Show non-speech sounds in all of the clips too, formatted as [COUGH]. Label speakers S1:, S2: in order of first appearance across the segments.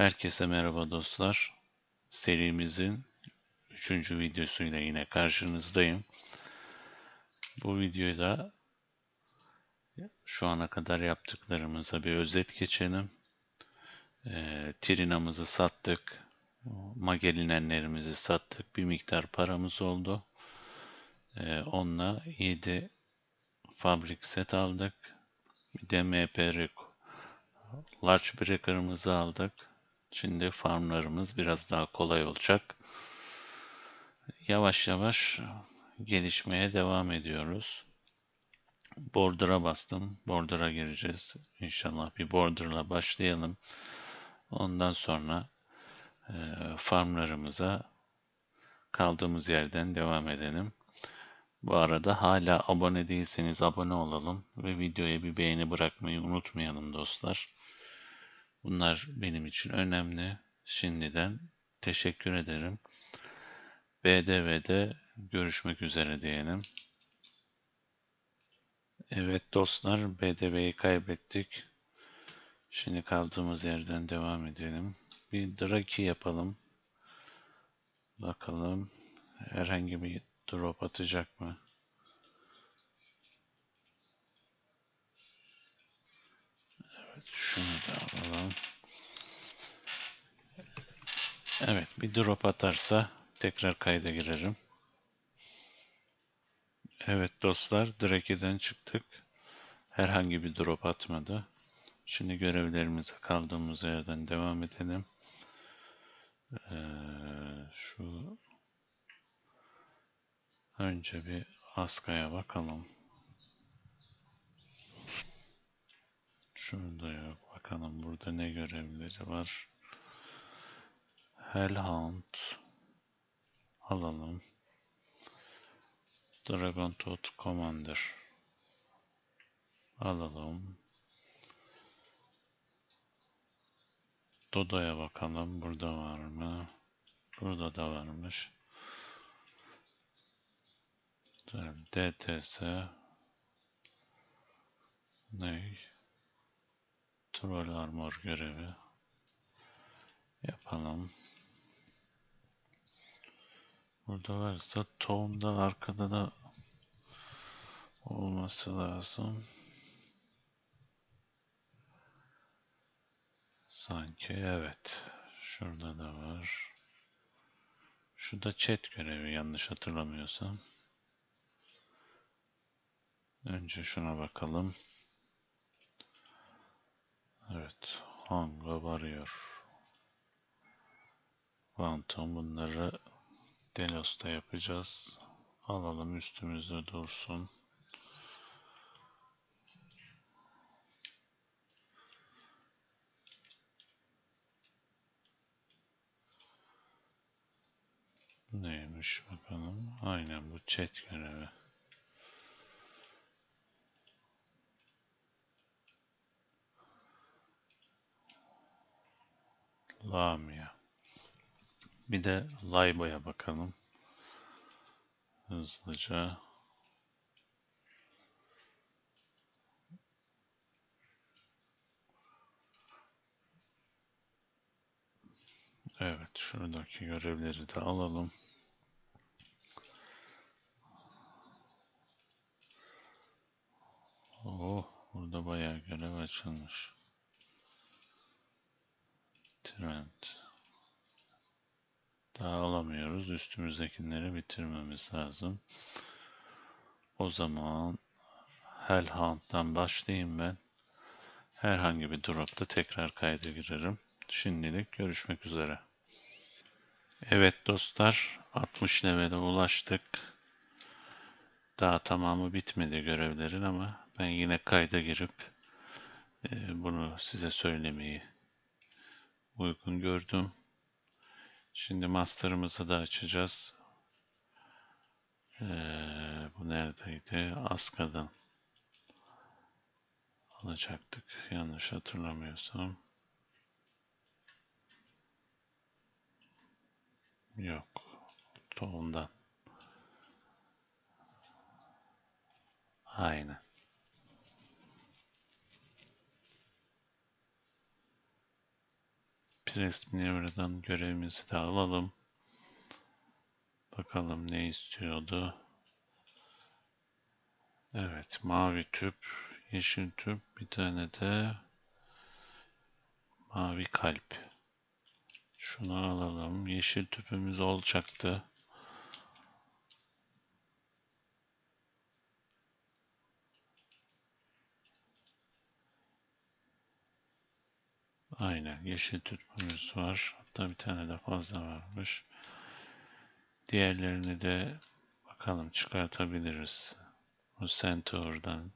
S1: Herkese merhaba dostlar. Serimizin 3. videosuyla yine karşınızdayım. Bu videoda şu ana kadar yaptıklarımıza bir özet geçelim. E, Trina'mızı sattık. Magelinenlerimizi sattık. Bir miktar paramız oldu. E, onunla 7 fabrik set aldık. Bir de MP Large Breaker'ımızı aldık. Şimdi farmlarımız biraz daha kolay olacak. Yavaş yavaş gelişmeye devam ediyoruz. Border'a bastım. Border'a gireceğiz. İnşallah bir Border'la başlayalım. Ondan sonra e, farmlarımıza kaldığımız yerden devam edelim. Bu arada hala abone değilseniz abone olalım ve videoya bir beğeni bırakmayı unutmayalım dostlar. Bunlar benim için önemli. Şimdiden teşekkür ederim. BDV'de görüşmek üzere diyelim. Evet dostlar BDV'yi kaybettik. Şimdi kaldığımız yerden devam edelim. Bir Draki yapalım. Bakalım herhangi bir drop atacak mı? Şunu da alalım. Evet bir drop atarsa tekrar kayda girerim. Evet dostlar Drake'den çıktık. Herhangi bir drop atmadı. Şimdi görevlerimize kaldığımız yerden devam edelim. Ee, şu önce bir Aska'ya bakalım. Şurada yok. Bakalım burada ne görevleri var. Hellhound alalım. Dragon Tooth Commander alalım. Dodo'ya bakalım. Burada var mı? Burada da varmış. DTS ne? Troll Armor görevi yapalım. Burada varsa tohumda arkada da olması lazım. Sanki evet. Şurada da var. Şu da chat görevi yanlış hatırlamıyorsam. Önce şuna bakalım. Evet. Hanga varıyor. Phantom bunları Delos'ta yapacağız. Alalım üstümüzde dursun. Neymiş bakalım. Aynen bu chat görevi. Lamia. Bir de Laibo'ya bakalım. Hızlıca. Evet, şuradaki görevleri de alalım. Oh, burada bayağı görev açılmış. Trend. Daha alamıyoruz. Üstümüzdekileri bitirmemiz lazım. O zaman Hellhound'dan başlayayım ben. Herhangi bir dropta tekrar kayda girerim. Şimdilik görüşmek üzere. Evet dostlar 60 level'e ulaştık. Daha tamamı bitmedi görevlerin ama ben yine kayda girip e, bunu size söylemeyi uygun gördüm. Şimdi master'ımızı da açacağız. Ee, bu neredeydi? Aska'dan alacaktık. Yanlış hatırlamıyorsam. Yok. Tohumdan. Aynen. Press Minever'dan görevimizi de alalım. Bakalım ne istiyordu. Evet, mavi tüp, yeşil tüp, bir tane de mavi kalp. Şunu alalım. Yeşil tüpümüz olacaktı. Aynen yeşil tüpümüz var. Hatta bir tane de fazla varmış. Diğerlerini de bakalım çıkartabiliriz. Bu Centaur'dan.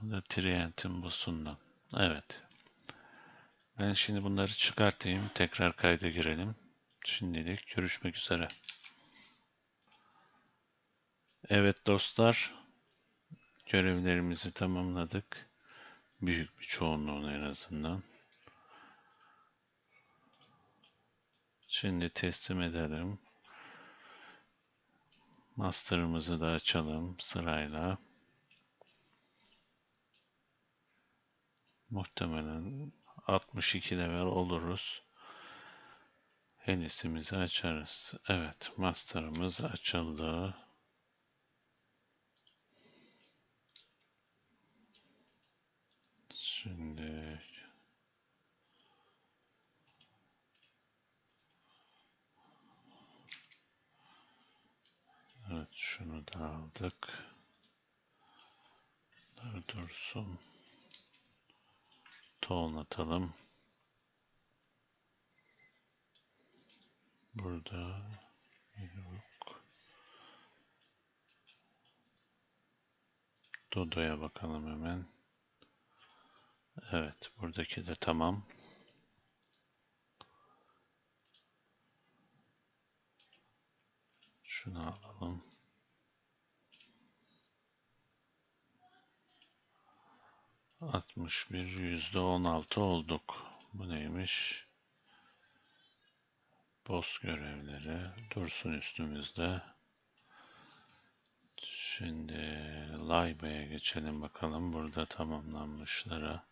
S1: Bu da Trient'in busundan. Evet. Ben şimdi bunları çıkartayım. Tekrar kayda girelim. Şimdilik görüşmek üzere. Evet dostlar. Görevlerimizi tamamladık. Büyük bir çoğunluğunu en azından. Şimdi teslim edelim. Master'ımızı da açalım sırayla. Muhtemelen 62 level oluruz. Helisimizi açarız. Evet, master'ımız açıldı. Şimdi Evet şunu da aldık. Dur dursun. Toğun atalım. Burada yok. Dodo'ya bakalım hemen. Evet, buradaki de tamam. Şunu alalım. Altmış bir yüzde on altı olduk. Bu neymiş? Boss görevleri dursun üstümüzde. Şimdi Layba'ya geçelim bakalım burada tamamlanmışlara.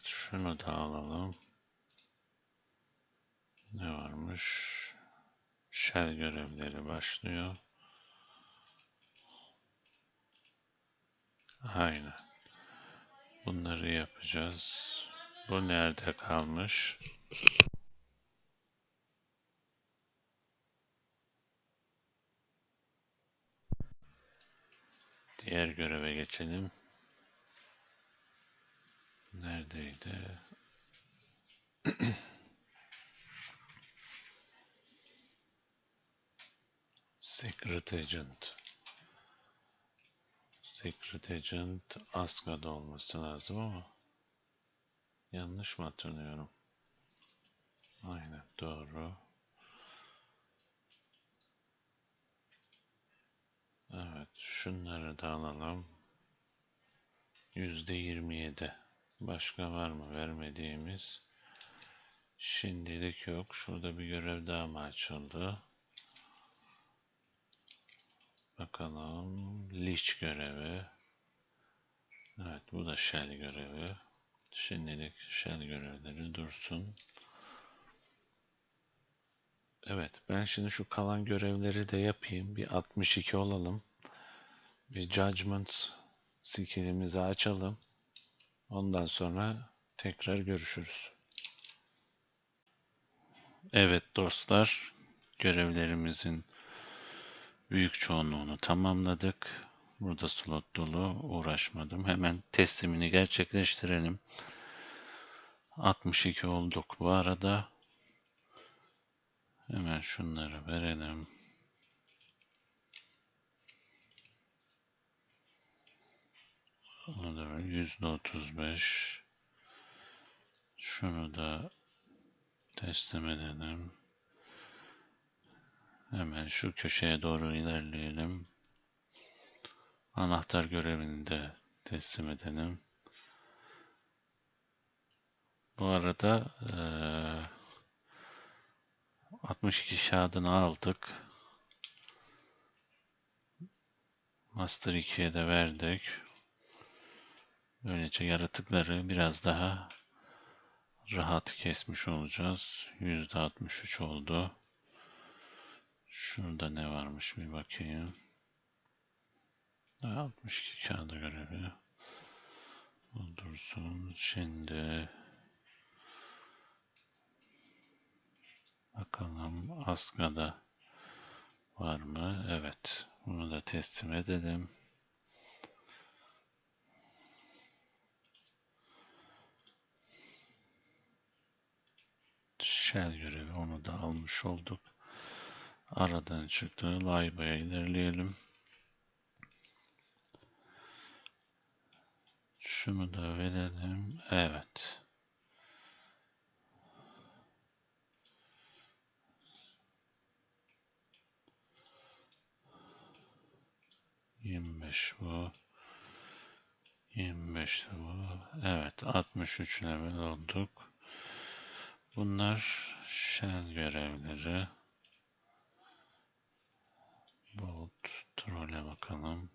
S1: Evet şunu da alalım. Ne varmış? Shell görevleri başlıyor. Aynen. Bunları yapacağız. Bu nerede kalmış? Diğer göreve geçelim. Neredeydi? [CLEARS THROAT] Secret Agent. Secret Agent Asgard olması lazım ama yanlış mı hatırlıyorum? Aynen doğru. Evet şunları da alalım. Yüzde yirmi yedi. Başka var mı vermediğimiz? Şimdilik yok. Şurada bir görev daha mı açıldı? Bakalım. Lich görevi. Evet bu da Shell görevi. Şimdilik Shell görevleri dursun. Evet ben şimdi şu kalan görevleri de yapayım. Bir 62 olalım. Bir Judgment skillimizi açalım. Ondan sonra tekrar görüşürüz. Evet dostlar, görevlerimizin büyük çoğunluğunu tamamladık. Burada slot dolu uğraşmadım. Hemen teslimini gerçekleştirelim. 62 olduk bu arada. Hemen şunları verelim. Onu da yüzde otuz beş. Şunu da teslim edelim. Hemen şu köşeye doğru ilerleyelim. Anahtar görevini de teslim edelim. Bu arada ee, 62 kağıdını aldık. Master 2'ye de verdik. Böylece yaratıkları biraz daha rahat kesmiş olacağız. %63 oldu. Şurada ne varmış bir bakayım. 62 kağıda görevi. Bu dursun. Şimdi bakalım Aska'da var mı? Evet. Bunu da teslim edelim. Shell görevi onu da almış olduk. Aradan çıktı. Layba'ya ilerleyelim. Şunu da verelim. Evet. Yirmi beş bu. Yirmi beş bu. Evet. Altmış üç level olduk. Bunlar shell görevleri. Bolt troll'e bakalım.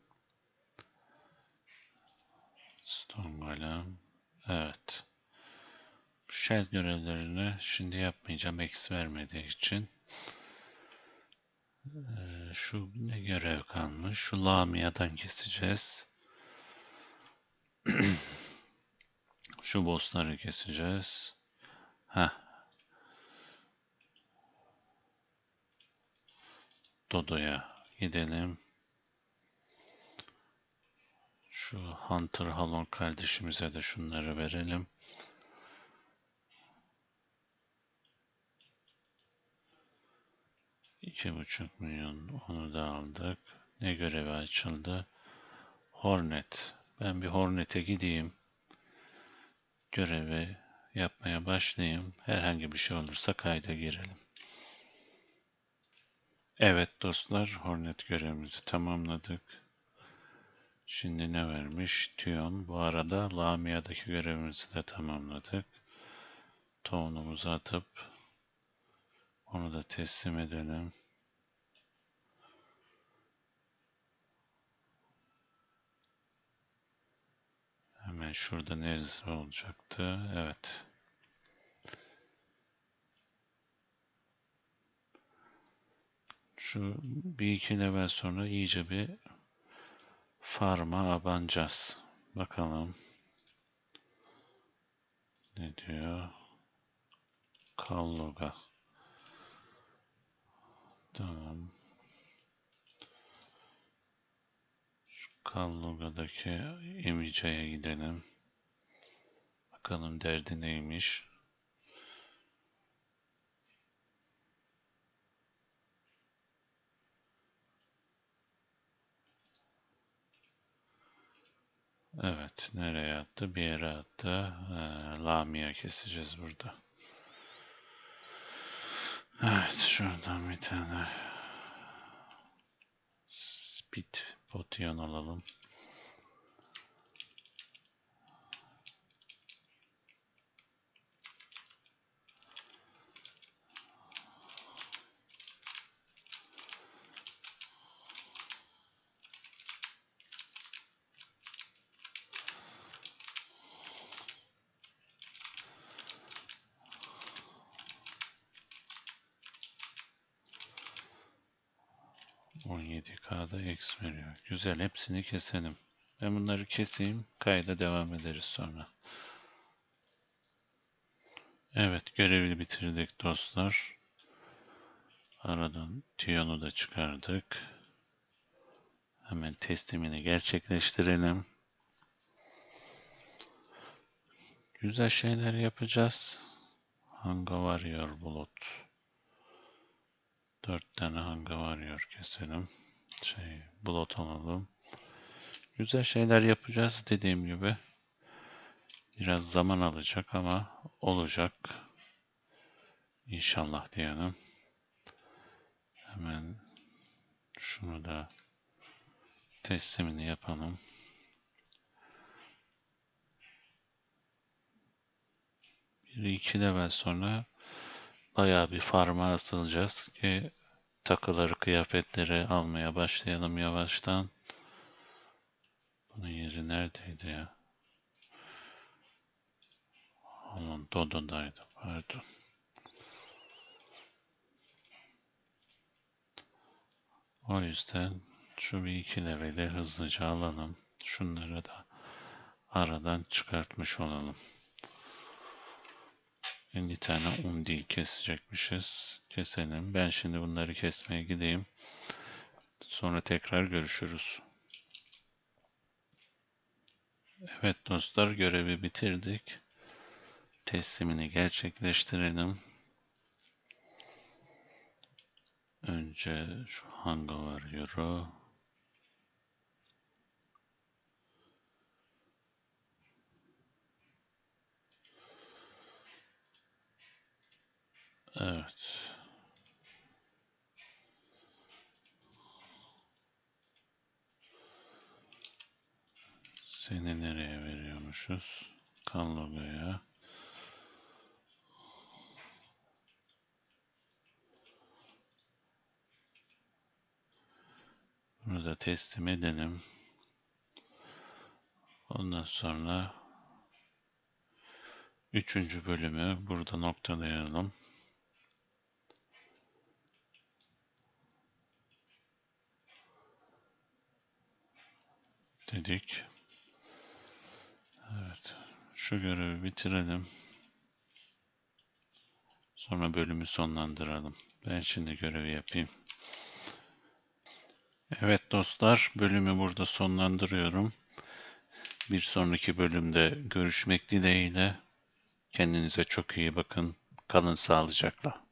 S1: Stone Golem. Evet. Shell görevlerini şimdi yapmayacağım. X vermediği için. Ee, şu ne görev kalmış? Şu Lamia'dan keseceğiz. [CLEARS THROAT] şu bossları keseceğiz. Heh. Dodo'ya gidelim. Şu Hunter Halon kardeşimize de şunları verelim. İki buçuk milyon onu da aldık. Ne görevi açıldı? Hornet. Ben bir Hornet'e gideyim. Görevi yapmaya başlayayım. Herhangi bir şey olursa kayda girelim. Evet dostlar, Hornet görevimizi tamamladık. Şimdi ne vermiş? Tüyon. Bu arada Lamia'daki görevimizi de tamamladık. Tohumumuzu atıp onu da teslim edelim. Hemen şurada neresi olacaktı? Evet. Şu bir iki level sonra iyice bir farma abanacağız. Bakalım. Ne diyor? Kalloga. Tamam. Şu Kalloga'daki Emica'ya gidelim. Bakalım derdi neymiş. Evet, nereye attı? Bir yere attı. Ee, Lamia keseceğiz burada. Evet, şuradan bir tane speed potion alalım. On yedi K'da X veriyor. Güzel, hepsini keselim. Ben bunları keseyim, kayda devam ederiz sonra. Evet, görevi bitirdik dostlar. Aradan Tiyon'u da çıkardık. Hemen teslimini gerçekleştirelim. Güzel şeyler yapacağız. Hanga Warrior Bulut. Dört tane Hanga Warrior keselim. Şey, Bulut alalım. Güzel şeyler yapacağız dediğim gibi. Biraz zaman alacak ama olacak. İnşallah diyelim. Hemen şunu da teslimini yapalım. Bir iki level sonra bayağı bir farma asılacağız ki takıları, kıyafetleri almaya başlayalım yavaştan. Bunun yeri neredeydi ya? Aman Dodo'daydı pardon. O yüzden şu bir iki leveli hızlıca alalım. Şunları da aradan çıkartmış olalım. 50 tane un değil kesecekmişiz. Keselim. Ben şimdi bunları kesmeye gideyim. Sonra tekrar görüşürüz. Evet dostlar görevi bitirdik. Teslimini gerçekleştirelim. Önce şu hangar euro. Evet. Seni nereye veriyormuşuz? Kan logoya. Bunu da teslim edelim. Ondan sonra üçüncü bölümü burada noktalayalım. Dedik. Evet. Şu görevi bitirelim. Sonra bölümü sonlandıralım. Ben şimdi görevi yapayım. Evet dostlar, bölümü burada sonlandırıyorum. Bir sonraki bölümde görüşmek dileğiyle. Kendinize çok iyi bakın. Kalın sağlıcakla.